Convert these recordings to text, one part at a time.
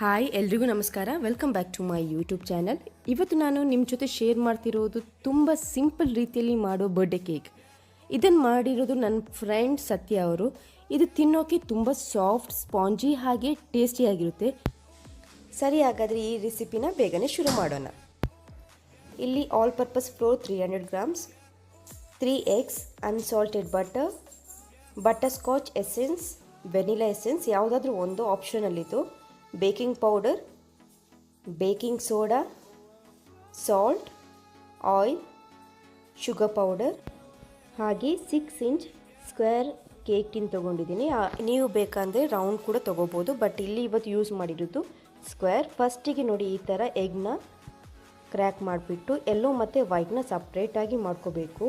Hi, ಎಲ್ರಿಗೂ ನಮಸ್ಕಾರ. Welcome back to my YouTube channel ಇವತ್ತು ನಾನು ನಿಮ್ಮ ಜೊತೆ ಶೇರ್ ಮಾಡ್ತಿರೋದು ತುಂಬ ಸಿಂಪಲ್ ರೀತಿಯಲ್ಲಿ ಮಾಡೋ ಬರ್ಡೇ ಕೇಕ್ ಇದನ್ನು ಮಾಡಿರೋದು ನನ್ನ ಫ್ರೆಂಡ್ ಸತ್ಯ ಅವರು. ಇದು ತಿನ್ನೋಕೆ ತುಂಬ ಸಾಫ್ಟ್ ಸ್ಪಾಂಜಿ ಹಾಗೆ ಟೇಸ್ಟಿಯಾಗಿರುತ್ತೆ ಸರಿ, ಹಾಗಾದರೆ ಈ ರೆಸಿಪಿನ ಬೇಗನೆ ಶುರು ಮಾಡೋಣ. ಇಲ್ಲಿ all purpose flour three hundred grams three eggs unsalted butter butterscotch essence vanilla essence ಯಾವುದಾದ್ರೂ ಒಂದು ಆಪ್ಷನಲ್ಲಿತ್ತು baking powder baking soda salt oil sugar powder ಹಾಗೆ ಸಿಕ್ಸ್ ಇಂಚ್ ಸ್ಕ್ವೇರ್ ಕೇಕಿನ ತೊಗೊಂಡಿದ್ದೀನಿ. ನೀವು ಬೇಕಂದರೆ ರೌಂಡ್ ಕೂಡ ತೊಗೋಬೋದು ಬಟ್ ಇಲ್ಲಿ ಇವತ್ತು ಯೂಸ್ ಮಾಡಿರೋದು ಸ್ಕ್ವೇರ್ ಫಸ್ಟಿಗೆ ನೋಡಿ ಈ ಥರ ಎಗ್ನ ಕ್ರ್ಯಾಕ್ ಮಾಡಿಬಿಟ್ಟು ಎಲ್ಲೋ ಮತ್ತು ವೈಟ್ನ ಸಪ್ರೇಟಾಗಿ ಮಾಡ್ಕೋಬೇಕು.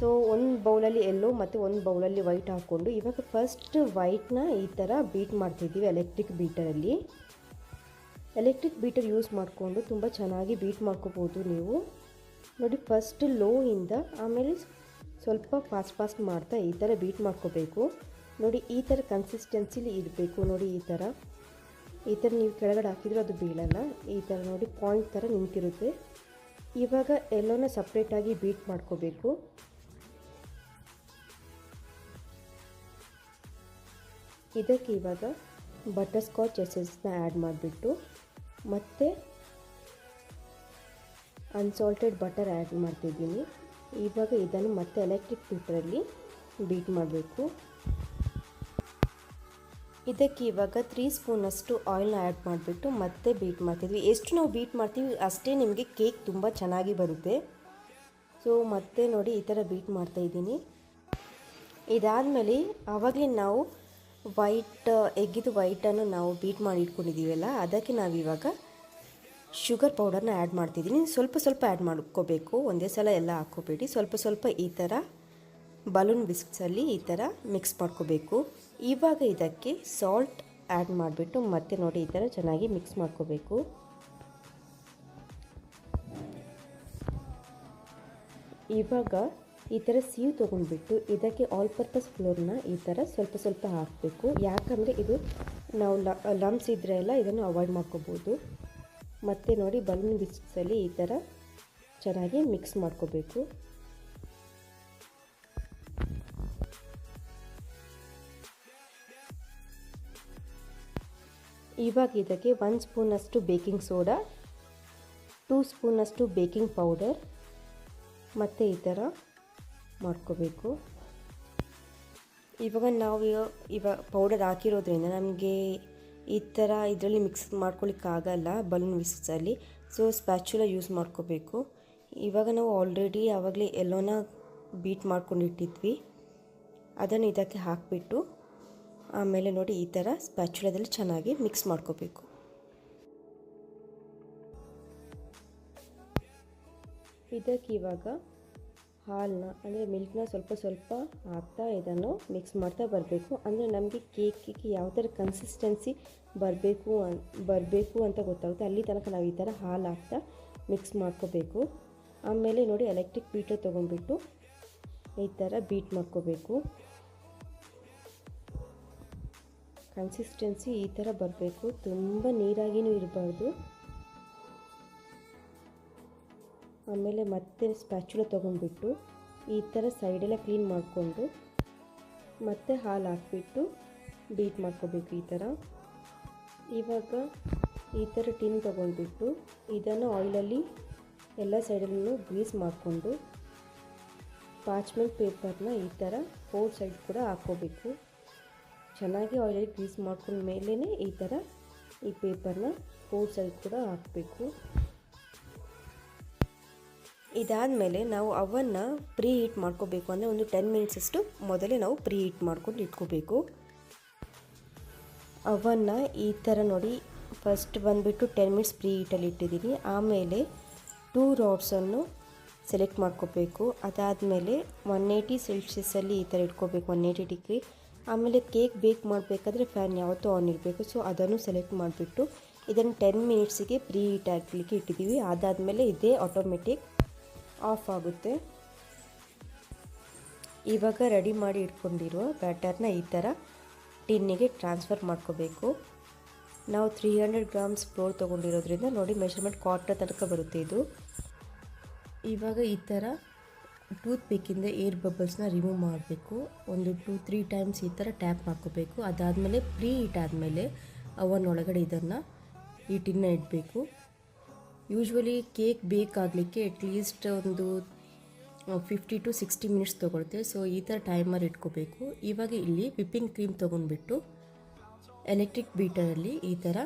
ಸೊ ಒಂದು ಬೌಲಲ್ಲಿ ಎಲ್ಲೋ ಮತ್ತು ಒಂದು ಬೌಲಲ್ಲಿ ವೈಟ್ ಹಾಕ್ಕೊಂಡು ಇವಾಗ ಫಸ್ಟ್ ವೈಟ್ನ ಈ ಥರ ಬೀಟ್ ಮಾಡ್ತಿದ್ದೀವಿ ಎಲೆಕ್ಟ್ರಿಕ್ ಬೀಟರಲ್ಲಿ ಎಲೆಕ್ಟ್ರಿಕ್ ಬೀಟರ್ ಯೂಸ್ ಮಾಡಿಕೊಂಡು ತುಂಬ ಚೆನ್ನಾಗಿ ಬೀಟ್ ಮಾಡ್ಕೋಬೋದು ನೀವು. ನೋಡಿ ಫಸ್ಟ್ ಲೋ ಇಂದ ಆಮೇಲೆ ಸ್ವಲ್ಪ ಫಾಸ್ಟ್ ಫಾಸ್ಟ್ ಮಾಡ್ತಾ ಈ ಥರ ಬೀಟ್ ಮಾಡ್ಕೋಬೇಕು. ನೋಡಿ ಈ ಥರ ಕನ್ಸಿಸ್ಟೆನ್ಸಿಲಿ ಇರಬೇಕು ನೋಡಿ ಈ ಥರ ಈ ಥರ ನೀವು ಕೆಳಗಡೆ ಹಾಕಿದ್ರೆ ಅದು ಬೀಳಲ್ಲ. ಈ ಥರ ನೋಡಿ ಪಾಯಿಂಟ್ ಥರ ನಿಂತಿರುತ್ತೆ. ಇವಾಗ ಎಲ್ಲೋನ ಸಪ್ರೇಟಾಗಿ ಬೀಟ್ ಮಾಡ್ಕೋಬೇಕು. ಇದಕ್ಕೆ ಇವಾಗ ಬಟರ್ ಸ್ಕಾಚ್ ಆ್ಯಡ್ ಮಾಡಿಬಿಟ್ಟು ಮತ್ತು ಅನ್ಸಾಲ್ಟೆಡ್ ಬಟರ್ ಆ್ಯಡ್ ಮಾಡ್ತಿದ್ದೀನಿ. ಇವಾಗ ಇದನ್ನು ಮತ್ತೆ ಎಲೆಕ್ಟ್ರಿಕ್ ಬೀಟರಲ್ಲಿ ಬೀಟ್ ಮಾಡಬೇಕು. ಇದಕ್ಕೆ ಇವಾಗ ತ್ರೀ ಸ್ಪೂನಷ್ಟು ಆಯಿಲ್ನ ಆ್ಯಡ್ ಮಾಡಿಬಿಟ್ಟು ಮತ್ತೆ ಬೀಟ್ ಮಾಡ್ತಿದ್ವಿ. ಎಷ್ಟು ನಾವು ಬೀಟ್ ಮಾಡ್ತೀವಿ ಅಷ್ಟೇ ನಿಮಗೆ ಕೇಕ್ ತುಂಬ ಚೆನ್ನಾಗಿ ಬರುತ್ತೆ. ಸೊ ಮತ್ತೆ ನೋಡಿ ಈ ಥರ ಬೀಟ್ ಮಾಡ್ತಾಯಿದ್ದೀನಿ ಇದಾದಮೇಲೆ ಆವಾಗಲೇ ನಾವು ವೈಟ್ ಎಗ್ಗಿದು ವೈಟನ್ನು ನಾವು ಬೀಟ್ ಮಾಡಿ ಇಟ್ಕೊಂಡಿದ್ದೀವಲ್ಲ, ಅದಕ್ಕೆ ನಾವಿವಾಗ ಶುಗರ್ ಪೌಡರ್ನ ಆ್ಯಡ್ ಮಾಡ್ತಿದ್ದೀನಿ. ಸ್ವಲ್ಪ ಸ್ವಲ್ಪ ಆ್ಯಡ್ ಮಾಡ್ಕೋಬೇಕು. ಒಂದೇ ಸಲ ಎಲ್ಲ ಹಾಕ್ಕೋಬೇಡಿ. ಸ್ವಲ್ಪ ಸ್ವಲ್ಪ ಈ ಥರ ಬಲೂನ್ ಬಿಸ್ಕ್ಸಲ್ಲಿ ಈ ಥರ ಮಿಕ್ಸ್ ಮಾಡ್ಕೋಬೇಕು. ಇವಾಗ ಇದಕ್ಕೆ ಸಾಲ್ಟ್ ಆ್ಯಡ್ ಮಾಡಿಬಿಟ್ಟು ಮತ್ತೆ ನೋಡಿ ಈ ಥರ ಚೆನ್ನಾಗಿ ಮಿಕ್ಸ್ ಮಾಡ್ಕೋಬೇಕು. ಇವಾಗ ಈ ಥರ ಸೀವ್ ತೊಗೊಂಡ್ಬಿಟ್ಟು ಇದಕ್ಕೆ ಆಲ್ ಪರ್ಪಸ್ ಫ್ಲೋರ್ನ ಈ ಥರ ಸ್ವಲ್ಪ ಸ್ವಲ್ಪ ಹಾಕಬೇಕು. ಯಾಕಂದರೆ ಇದು ನಾವು ಲಮ್ಸ್ ಇದ್ದರೆ ಎಲ್ಲ ಇದನ್ನು ಅವಾಯ್ಡ್ ಮಾಡ್ಕೋಬೋದು. ಮತ್ತು ನೋಡಿ ಬಲೂನ್ ಬಿಸ್ಕ್ಸಲ್ಲಿ ಈ ಥರ ಚೆನ್ನಾಗಿ ಮಿಕ್ಸ್ ಮಾಡ್ಕೋಬೇಕು. ಇವಾಗ ಇದಕ್ಕೆ ಒಂದು ಸ್ಪೂನಷ್ಟು ಬೇಕಿಂಗ್ ಸೋಡಾ ಟೂ ಸ್ಪೂನಷ್ಟು ಬೇಕಿಂಗ್ ಪೌಡರ್ ಮತ್ತು ಈ ಥರ ಮಾಡ್ಕೋಬೇಕು. ಇವಾಗ ನಾವು ಇವಾಗ ಪೌಡರ್ ಹಾಕಿರೋದ್ರಿಂದ ನಮಗೆ ಈ ಥರ ಇದರಲ್ಲಿ ಮಿಕ್ಸ್ ಮಾಡ್ಕೊಳ್ಳಿಕ್ಕಾಗಲ್ಲ ಬಲೂನ್ ವಿಸ್ಸಲ್ಲಿ ಸೊ ಸ್ಪ್ಯಾಚುಲ ಯೂಸ್ ಮಾಡ್ಕೋಬೇಕು. ಇವಾಗ ನಾವು ಆಲ್ರೆಡಿ ಆವಾಗಲೇ ಎಲ್ಲೋನ ಬೀಟ್ ಮಾಡ್ಕೊಂಡಿಟ್ಟಿದ್ವಿ ಅದನ್ನು ಇದಕ್ಕೆ ಹಾಕಿಬಿಟ್ಟು, ಆಮೇಲೆ ನೋಡಿ ಈ ಥರ ಸ್ಪ್ಯಾಚುಲದಲ್ಲಿ ಚೆನ್ನಾಗಿ ಮಿಕ್ಸ್ ಮಾಡ್ಕೋಬೇಕು. ಇದಕ್ಕೆ ಇವಾಗ ಹಾಲನ್ನ, ಅಂದರೆ ಮಿಲ್ಕ್ನ ಸ್ವಲ್ಪ ಸ್ವಲ್ಪ ಹಾಕ್ತಾ ಇದನ್ನು ಮಿಕ್ಸ್ ಮಾಡ್ತಾ ಬರಬೇಕು. ಅಂದರೆ ನಮಗೆ ಕೇಕಿಗೆ ಯಾವ ಥರ ಕನ್ಸಿಸ್ಟೆನ್ಸಿ ಬರಬೇಕು ಅನ್, ಬರಬೇಕು ಅಂತ ಗೊತ್ತಾಗುತ್ತೆ. ಅಲ್ಲಿ ತನಕ ನಾವು ಈ ಥರ ಹಾಲು ಹಾಕ್ತಾ ಮಿಕ್ಸ್ ಮಾಡ್ಕೋಬೇಕು. ಆಮೇಲೆ ನೋಡಿ ಎಲೆಕ್ಟ್ರಿಕ್ ಬೀಟರ್ ತೊಗೊಂಡ್ಬಿಟ್ಟು ಈ ಥರ ಬೀಟ್ ಮಾಡ್ಕೋಬೇಕು. ಕನ್ಸಿಸ್ಟೆನ್ಸಿ ಈ ಥರ ಬರಬೇಕು. ತುಂಬ ನೀರಾಗಿಯೂ ಇರಬಾರ್ದು. ಆಮೇಲೆ ಮತ್ತೆ ಸ್ಪ್ಯಾಚುಲ ತೊಗೊಂಡ್ಬಿಟ್ಟು ಈ ಥರ ಸೈಡೆಲ್ಲ ಕ್ಲೀನ್ ಮಾಡಿಕೊಂಡು ಮತ್ತೆ ಹಾಲು ಹಾಕ್ಬಿಟ್ಟು ಬೀಟ್ ಮಾಡ್ಕೋಬೇಕು ಈ ಥರ. ಇವಾಗ ಈ ಥರ ಟಿನ್ ತೊಗೊಂಡ್ಬಿಟ್ಟು ಇದನ್ನು ಆಯಿಲಲ್ಲಿ ಎಲ್ಲ ಸೈಡಲ್ಲೂ ಗ್ರೀಸ್ ಮಾಡಿಕೊಂಡು ಪಾಚ್ಮೆಂಟ್ ಪೇಪರ್ನ ಈ ಥರ ಫೋರ್ ಸೈಡ್ ಕೂಡ ಹಾಕ್ಕೋಬೇಕು. ಚೆನ್ನಾಗಿ ಆಯಿಲಲ್ಲಿ ಗ್ರೀಸ್ ಮಾಡ್ಕೊಂಡ ಮೇಲೇ ಈ ಥರ ಈ ಪೇಪರ್ನ ಫೋರ್ ಸೈಡ್ ಕೂಡ ಹಾಕಬೇಕು. ಇದಾದಮೇಲೆ ನಾವು ಅವನ್ನ ಪ್ರೀ ಹೀಟ್ ಮಾಡ್ಕೋಬೇಕು. ಅಂದರೆ ಒಂದು ಟೆನ್ ಮಿನಿಟ್ಸಷ್ಟು ಮೊದಲೇ ನಾವು ಪ್ರೀ ಹೀಟ್ ಮಾಡ್ಕೊಂಡು ಇಟ್ಕೋಬೇಕು. ಅವನ್ನ ಈ ಥರ ನೋಡಿ ಫಸ್ಟ್ ಬಂದುಬಿಟ್ಟು ಟೆನ್ ಮಿನಿಟ್ಸ್ ಪ್ರೀ ಹೀಟಲ್ಲಿ ಇಟ್ಟಿದ್ದೀನಿ. ಆಮೇಲೆ ಟೂ ರಾಡ್ಸನ್ನು ಸೆಲೆಕ್ಟ್ ಮಾಡ್ಕೋಬೇಕು. ಅದಾದಮೇಲೆ ಒನ್ ಏಯ್ಟಿ ಸೆಲ್ಸಿಯಸಲ್ಲಿ ಈ ಥರ ಇಟ್ಕೋಬೇಕು ಒನ್ ಏಯ್ಟಿ ಡಿಗ್ರಿ ಆಮೇಲೆ ಕೇಕ್ ಬೇಕ್ ಮಾಡಬೇಕಾದ್ರೆ ಫ್ಯಾನ್ ಯಾವತ್ತೂ ಆನ್ ಇರಬೇಕು. ಸೊ ಅದನ್ನು ಸೆಲೆಕ್ಟ್ ಮಾಡಿಬಿಟ್ಟು ಇದನ್ನು ಟೆನ್ ಮಿನಿಟ್ಸಿಗೆ ಪ್ರೀ ಹೀಟ್ ಆಗಲಿಕ್ಕೆ ಇಟ್ಟಿದ್ದೀವಿ. ಅದಾದಮೇಲೆ ಇದೇ ಆಟೋಮೆಟಿಕ್ ಆಫ್ ಆಗುತ್ತೆ. ಇವಾಗ ರೆಡಿ ಮಾಡಿ ಇಟ್ಕೊಂಡಿರುವ ಬ್ಯಾಟರ್ನ ಈ ಥರ ಟಿನ್ನಿಗೆ ಟ್ರಾನ್ಸ್ಫರ್ ಮಾಡ್ಕೋಬೇಕು. ನಾವು ತ್ರೀ ಹಂಡ್ರೆಡ್ ಗ್ರಾಮ್ಸ್ ಫ್ಲೋರ್ ತೊಗೊಂಡಿರೋದ್ರಿಂದ ನೋಡಿ ಮೆಷರ್ಮೆಂಟ್ ಕ್ವಾರ್ಟರ್ ತನಕ ಬರುತ್ತೆ ಇದು. ಇವಾಗ ಈ ಥರ ಟೂತ್ ಪಿಕ್ಕಿಂದ ಏರ್ ಬಬಲ್ಸ್ನ ರಿಮೂವ್ ಮಾಡಬೇಕು. ಒಂದು ಟೂ ತ್ರೀ ಟೈಮ್ಸ್ ಈ ಥರ ಟ್ಯಾಪ್ ಮಾಡ್ಕೋಬೇಕು. ಅದಾದಮೇಲೆ ಪ್ರೀ ಹೀಟ್ ಆದಮೇಲೆ ಅವನ್ ಒಳಗಡೆ ಇದನ್ನು ಈ ಟಿನ್ನ ಇಡಬೇಕು. ಯೂಶ್ವಲಿ ಕೇಕ್ ಬೇಕಾಗಲಿಕ್ಕೆ ಅಟ್ಲೀಸ್ಟ್ ಒಂದು ಫಿಫ್ಟಿ ಟು ಸಿಕ್ಸ್ಟಿ ಮಿನಿಟ್ಸ್ ತೊಗೊಳುತ್ತೆ. ಸೊ ಈ ಥರ ಟೈಮರ್ ಇಟ್ಕೋಬೇಕು. ಇವಾಗ ಇಲ್ಲಿ ವಿಪ್ಪಿಂಗ್ ಕ್ರೀಮ್ ತೊಗೊಂಡ್ಬಿಟ್ಟು ಎಲೆಕ್ಟ್ರಿಕ್ ಬೀಟರಲ್ಲಿ ಈ ಥರ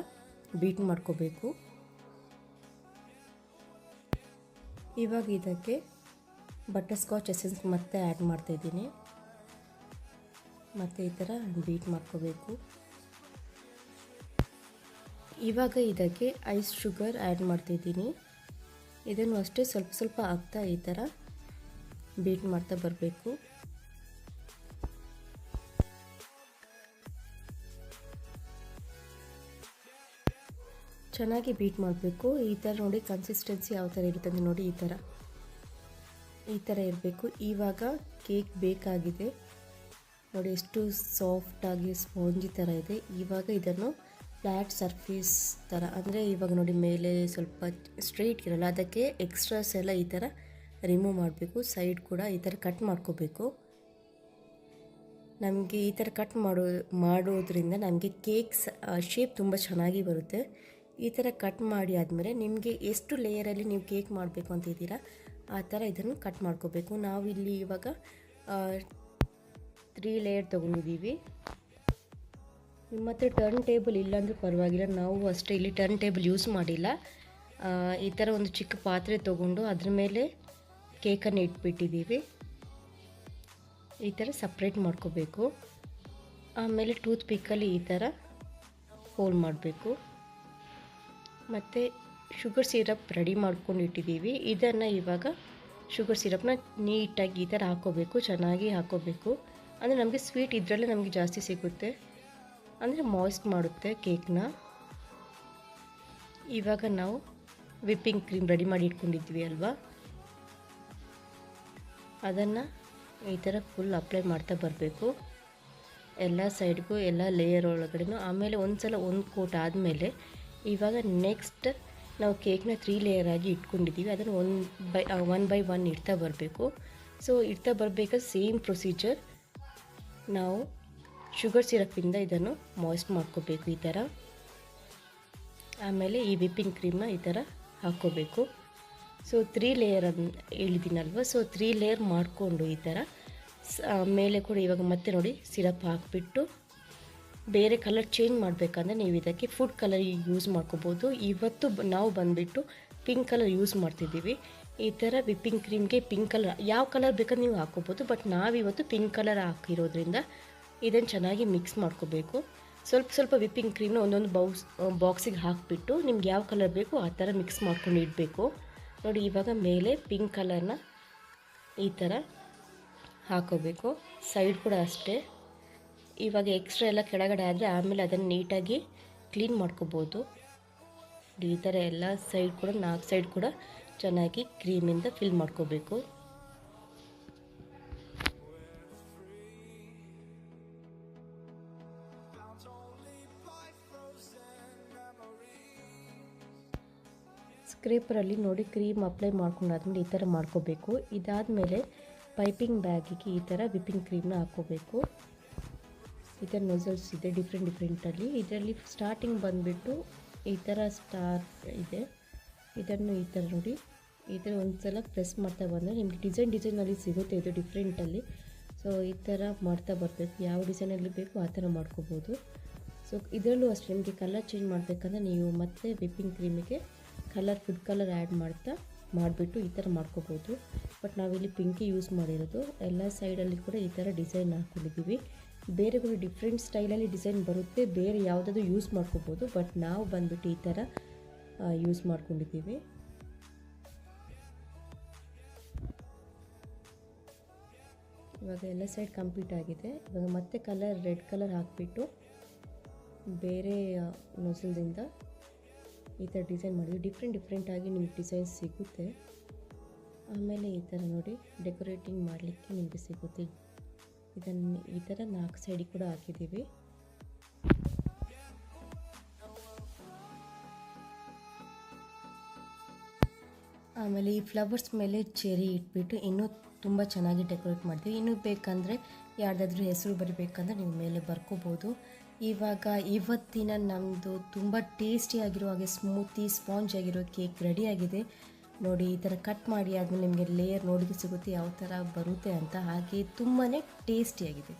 ಬೀಟ್ ಮಾಡ್ಕೋಬೇಕು. ಇವಾಗ ಇದಕ್ಕೆ ಬಟರ್ ಸ್ಕಾಚ್ ಎಸೆನ್ಸ್ ಮತ್ತೆ ಆ್ಯಡ್ ಮಾಡ್ತಾಯಿದ್ದೀನಿ ಮತ್ತು ಈ ಥರ ಬೀಟ್ ಮಾಡ್ಕೋಬೇಕು. ಇವಾಗ ಇದಕ್ಕೆ ಐಸ್ ಶುಗರ್ ಆ್ಯಡ್ ಮಾಡ್ತಿದ್ದೀನಿ. ಇದನ್ನು ಅಷ್ಟೇ ಸ್ವಲ್ಪ ಸ್ವಲ್ಪ ಆಗ್ತಾ ಈ ಥರ ಬೀಟ್ ಮಾಡ್ತಾ ಬರಬೇಕು. ಚೆನ್ನಾಗಿ ಬೀಟ್ ಮಾಡಬೇಕು. ಈ ಥರ ನೋಡಿ ಕನ್ಸಿಸ್ಟೆನ್ಸಿ ಯಾವ ಥರ ಇರುತ್ತೆ ನೋಡಿ ಈ ಥರ. ಈ ಥರ ಇರಬೇಕು. ಇವಾಗ ಕೇಕ್ ಬೇಕಾಗಿದೆ. ನೋಡಿ ಎಷ್ಟು ಸಾಫ್ಟಾಗಿ ಸ್ಪಾಂಜಿ ಥರ ಇದೆ. ಇವಾಗ ಇದನ್ನು ಫ್ಲ್ಯಾಟ್ ಸರ್ಫೇಸ್ ಥರ, ಅಂದರೆ ಇವಾಗ ನೋಡಿ ಮೇಲೆ ಸ್ವಲ್ಪ ಸ್ಟ್ರೈಟ್ ಇರಲ್ಲ, ಅದಕ್ಕೆ ಎಕ್ಸ್ಟ್ರಾಸ್ ಎಲ್ಲ ಈ ಥರ ರಿಮೂವ್ ಮಾಡಬೇಕು. ಸೈಡ್ ಕೂಡ ಈ ಥರ ಕಟ್ ಮಾಡ್ಕೋಬೇಕು. ನಮಗೆ ಈ ಥರ ಕಟ್ ಮಾಡೋ, ಮಾಡೋದ್ರಿಂದ ನಮಗೆ ಕೇಕ್ಸ್ ಶೇಪ್ ತುಂಬ ಚೆನ್ನಾಗಿ ಬರುತ್ತೆ. ಈ ಥರ ಕಟ್ ಮಾಡಿ ಆದಮೇಲೆ ನಿಮಗೆ ಎಷ್ಟು ಲೇಯರಲ್ಲಿ ನೀವು ಕೇಕ್ ಮಾಡಬೇಕು ಅಂತ ಇದ್ದೀರಾ, ಆ ಥರ ಇದನ್ನು ಕಟ್ ಮಾಡ್ಕೋಬೇಕು. ನಾವಿಲ್ಲಿ ಇವಾಗ ತ್ರೀ ಲೇಯರ್ ತೊಗೊಂಡಿದ್ದೀವಿ. ನಿಮ್ಮ ಹತ್ರ ಟರ್ನ್ ಟೇಬಲ್ ಇಲ್ಲಾಂದರೂ ಪರವಾಗಿಲ್ಲ. ನಾವು ಅಷ್ಟೇ ಇಲ್ಲಿ ಟರ್ನ್ ಟೇಬಲ್ ಯೂಸ್ ಮಾಡಿಲ್ಲ. ಈ ಥರ ಒಂದು ಚಿಕ್ಕ ಪಾತ್ರೆ ತೊಗೊಂಡು ಅದ್ರ ಮೇಲೆ ಕೇಕನ್ನು ಇಟ್ಬಿಟ್ಟಿದ್ದೀವಿ. ಈ ಥರ ಸಪ್ರೇಟ್ ಮಾಡ್ಕೋಬೇಕು. ಆಮೇಲೆ ಟೂತ್ ಪಿಕ್ಕಲ್ಲಿ ಈ ಥರ ಹೋಲ್ ಮಾಡಬೇಕು. ಮತ್ತು ಶುಗರ್ ಸಿರಪ್ ರೆಡಿ ಮಾಡ್ಕೊಂಡು ಇಟ್ಟಿದ್ದೀವಿ. ಇದನ್ನು ಇವಾಗ ಶುಗರ್ ಸಿರಪ್ನ ನೀಟಾಗಿ ಈ ಥರ ಹಾಕೋಬೇಕು. ಚೆನ್ನಾಗಿ ಹಾಕೋಬೇಕು. ಅಂದರೆ ನಮಗೆ ಸ್ವೀಟ್ ಇದರಲ್ಲೇ ನಮಗೆ ಜಾಸ್ತಿ ಸಿಗುತ್ತೆ. ಅಂದರೆ ಮಾಯ್ಸ್ಟ್ ಮಾಡುತ್ತೆ ಕೇಕ್ನ ಇವಾಗ ನಾವು ವಿಪ್ಪಿಂಗ್ ಕ್ರೀಮ್ ರೆಡಿ ಮಾಡಿ ಇಟ್ಕೊಂಡಿದ್ವಿ ಅಲ್ವಾ? ಅದನ್ನು ಈ ಥರ ಫುಲ್ ಅಪ್ಲೈ ಮಾಡ್ತಾ ಬರಬೇಕು. ಎಲ್ಲ ಸೈಡ್ಗೂ ಎಲ್ಲ ಲೇಯರ್ ಒಳಗಡೆನೂ, ಆಮೇಲೆ ಒಂದು ಸಲ ಒಂದು ಕೋಟ್ ಆದಮೇಲೆ ಇವಾಗ ನೆಕ್ಸ್ಟ್ ನಾವು ಕೇಕ್ನ ತ್ರೀ ಲೇಯರ್ ಆಗಿ ಇಟ್ಕೊಂಡಿದ್ದೀವಿ. ಅದನ್ನು one by one by one ಇಡ್ತಾ ಬರಬೇಕು. ಸೊ ಇಡ್ತಾ ಬರಬೇಕಾದ್ರೆ ಸೇಮ್ ಪ್ರೊಸೀಜರ್ ನಾವು ಶುಗರ್ ಸಿರಪಿಂದ ಇದನ್ನು ಮಾಯ್ಸ್ಟ್ ಮಾಡ್ಕೋಬೇಕು ಈ ಥರ. ಆಮೇಲೆ ಈ ವಿಪ್ಪಿಂಗ್ ಕ್ರೀಮ್ನ ಈ ಥರ ಹಾಕ್ಕೋಬೇಕು. ಸೊ ತ್ರೀ ಲೇಯರ್ ಅನ್ ಹೇಳಿದ್ದೀನಲ್ವ? ಸೊ ತ್ರೀ ಲೇಯರ್ ಮಾಡಿಕೊಂಡು ಈ ಥರ ಮೇಲೆ ಕೂಡ ಇವಾಗ ಮತ್ತೆ ನೋಡಿ ಸಿರಪ್ ಹಾಕಿಬಿಟ್ಟು ಬೇರೆ ಕಲರ್ ಚೇಂಜ್ ಮಾಡಬೇಕಂದ್ರೆ ನೀವು ಇದಕ್ಕೆ ಫುಡ್ ಕಲರ್ ಯೂಸ್ ಮಾಡ್ಕೋಬೋದು. ಇವತ್ತು ನಾವು ಬಂದುಬಿಟ್ಟು ಪಿಂಕ್ ಕಲರ್ ಯೂಸ್ ಮಾಡ್ತಿದ್ದೀವಿ. ಈ ಥರ ವಿಪ್ಪಿಂಗ್ ಕ್ರೀಮ್ಗೆ ಪಿಂಕ್ ಕಲರ್ ಯಾವ ಕಲರ್ ಬೇಕಾದ್ರೆ ನೀವು ಹಾಕ್ಕೋಬೋದು. ಬಟ್ ನಾವಿವತ್ತು ಪಿಂಕ್ ಕಲರ್ ಹಾಕಿರೋದ್ರಿಂದ ಇದನ್ನು ಚೆನ್ನಾಗಿ ಮಿಕ್ಸ್ ಮಾಡ್ಕೋಬೇಕು. ಸ್ವಲ್ಪ ಸ್ವಲ್ಪ ವಿಪ್ಪಿಂಗ್ ಕ್ರೀಮ್ನ ಒಂದೊಂದು ಬೌಸ್ ಬಾಕ್ಸಿಗೆ ಹಾಕಿಬಿಟ್ಟು ನಿಮ್ಗೆ ಯಾವ ಕಲರ್ ಬೇಕು ಆ ಥರ ಮಿಕ್ಸ್ ಮಾಡ್ಕೊಂಡು ಇಡಬೇಕು. ನೋಡಿ ಇವಾಗ ಮೇಲೆ ಪಿಂಕ್ ಕಲರ್ನ ಈ ಥರ ಹಾಕೋಬೇಕು. ಸೈಡ್ ಕೂಡ ಅಷ್ಟೇ. ಇವಾಗ ಎಕ್ಸ್ಟ್ರಾ ಎಲ್ಲ ಕೆಳಗಡೆ ಆದರೆ ಆಮೇಲೆ ಅದನ್ನು ನೀಟಾಗಿ ಕ್ಲೀನ್ ಮಾಡ್ಕೋಬೋದು. ಈ ಥರ ಎಲ್ಲ ಸೈಡ್ ಕೂಡ ನಾಲ್ಕು ಸೈಡ್ ಕೂಡ ಚೆನ್ನಾಗಿ ಕ್ರೀಮಿಂದ ಫಿಲ್ ಮಾಡ್ಕೋಬೇಕು. ಸ್ಕ್ರೇಪರಲ್ಲಿ ನೋಡಿ ಕ್ರೀಮ್ ಅಪ್ಲೈ ಮಾಡ್ಕೊಂಡಾದ್ಮೇಲೆ ಈ ಥರ ಮಾಡ್ಕೋಬೇಕು. ಇದಾದಮೇಲೆ ಪೈಪಿಂಗ್ ಬ್ಯಾಗಿಗೆ ಈ ಥರ ವಿಪ್ಪಿಂಗ್ ಕ್ರೀಮ್ನ ಹಾಕ್ಕೋಬೇಕು. ಈ ಥರ ನೊಸಲ್ಸ್ ಇದೆ ಡಿಫ್ರೆಂಟ್ ಡಿಫ್ರೆಂಟಲ್ಲಿ ಇದರಲ್ಲಿ ಸ್ಟಾರ್ಟಿಂಗ್ ಬಂದುಬಿಟ್ಟು ಈ ಥರ ಸ್ಟಾರ್ ಇದೆ. ಇದನ್ನು ಈ ಥರ ನೋಡಿ. ಈ ಥರ ಒಂದು ಸಲ ಪ್ರೆಸ್ ಮಾಡ್ತಾ ಬಂದರೆ ನಿಮಗೆ ಡಿಸೈನ್ ಡಿಸೈನಲ್ಲಿ ಸಿಗುತ್ತೆ. ಇದು ಡಿಫ್ರೆಂಟಲ್ಲಿ ಸೊ ಈ ಥರ ಮಾಡ್ತಾ ಬರ್ಬೇಕು. ಯಾವ ಡಿಸೈನಲ್ಲಿ ಬೇಕು, ಆ ಥರ ಮಾಡ್ಕೋಬೋದು. ಸೊ ಇದರಲ್ಲೂ ಅಷ್ಟೇ. ನಿಮಗೆ ಕಲರ್ ಚೇಂಜ್ ಮಾಡಬೇಕಂದ್ರೆ ನೀವು ಮತ್ತೆ ವಿಪ್ಪಿಂಗ್ ಕ್ರೀಮಿಗೆ ಕಲರ್, ಫುಡ್ ಕಲರ್ ಆ್ಯಡ್ ಮಾಡ್ತಾ ಮಾಡಿಬಿಟ್ಟು ಈ ಥರ ಮಾಡ್ಕೋಬೋದು. ಬಟ್ ನಾವಿಲ್ಲಿ ಪಿಂಕಿ ಯೂಸ್ ಮಾಡಿರೋದು. ಎಲ್ಲ ಸೈಡಲ್ಲಿ ಕೂಡ ಈ ಥರ ಡಿಸೈನ್ ಹಾಕ್ಕೊಂಡಿದ್ದೀವಿ. ಬೇರೆ ಕೂಡ ಡಿಫ್ರೆಂಟ್ ಸ್ಟೈಲಲ್ಲಿ ಡಿಸೈನ್ ಬರುತ್ತೆ. ಬೇರೆ ಯಾವುದಾದ್ರು ಯೂಸ್ ಮಾಡ್ಕೋಬೋದು. ಬಟ್ ನಾವು ಬಂದುಬಿಟ್ಟು ಈ ಥರ ಯೂಸ್ ಮಾಡ್ಕೊಂಡಿದ್ದೀವಿ. ಇವಾಗ ಎಲ್ಲ ಸೈಡ್ ಕಂಪ್ಲೀಟ್ ಆಗಿದೆ. ಇವಾಗ ಮತ್ತೆ ಕಲರ್, ರೆಡ್ ಕಲರ್ ಹಾಕಿಬಿಟ್ಟು ಬೇರೆ ನೊಸಲ್ದಿಂದ ಈ ಥರ ಡಿಸೈನ್ ಮಾಡಿದ್ವಿ ಡಿಫ್ರೆಂಟ್ ಡಿಫ್ರೆಂಟಾಗಿ ನಿಮ್ಗೆ ಡಿಸೈನ್ ಸಿಗುತ್ತೆ. ಆಮೇಲೆ ಈ ಥರ ನೋಡಿ ಡೆಕೋರೇಟಿಂಗ್ ಮಾಡಲಿಕ್ಕೆ ನಿಮಗೆ ಸಿಗುತ್ತೆ. ಇದನ್ನು ಈ ಥರ ನಾಲ್ಕು ಸೈಡಿಗೆ ಕೂಡ ಹಾಕಿದ್ದೀವಿ. ಆಮೇಲೆ ಈ ಫ್ಲವರ್ಸ್ ಮೇಲೆ ಚೆರಿ ಇಟ್ಬಿಟ್ಟು ಇನ್ನೂ ತುಂಬ ಚೆನ್ನಾಗಿ ಡೆಕೋರೇಟ್ ಮಾಡ್ತೀವಿ. ಇನ್ನೂ ಬೇಕಂದರೆ ಯಾರ್ದಾದ್ರೂ ಹೆಸರು ಬರಬೇಕಂದ್ರೆ ನೀವು ಮೇಲೆ ಬರ್ಕೋಬೋದು. ಇವಾಗ ಇವತ್ತಿನ ನಮ್ಮದು ತುಂಬ ಟೇಸ್ಟಿಯಾಗಿರೋ ಹಾಗೆ ಸ್ಮೂತಿ ಸ್ಪಾಂಜ್ ಆಗಿರೋ ಕೇಕ್ ರೆಡಿಯಾಗಿದೆ ನೋಡಿ, ಈ ಥರ ಕಟ್ ಮಾಡಿ ಆದಮೇಲೆ ನಿಮಗೆ ಲೇಯರ್ ನೋಡಿದ್ರೆ ಸಿಗುತ್ತೆ ಯಾವ ಥರ ಬರುತ್ತೆ ಅಂತ. ಹಾಗೆ ತುಂಬಾ ಟೇಸ್ಟಿಯಾಗಿದೆ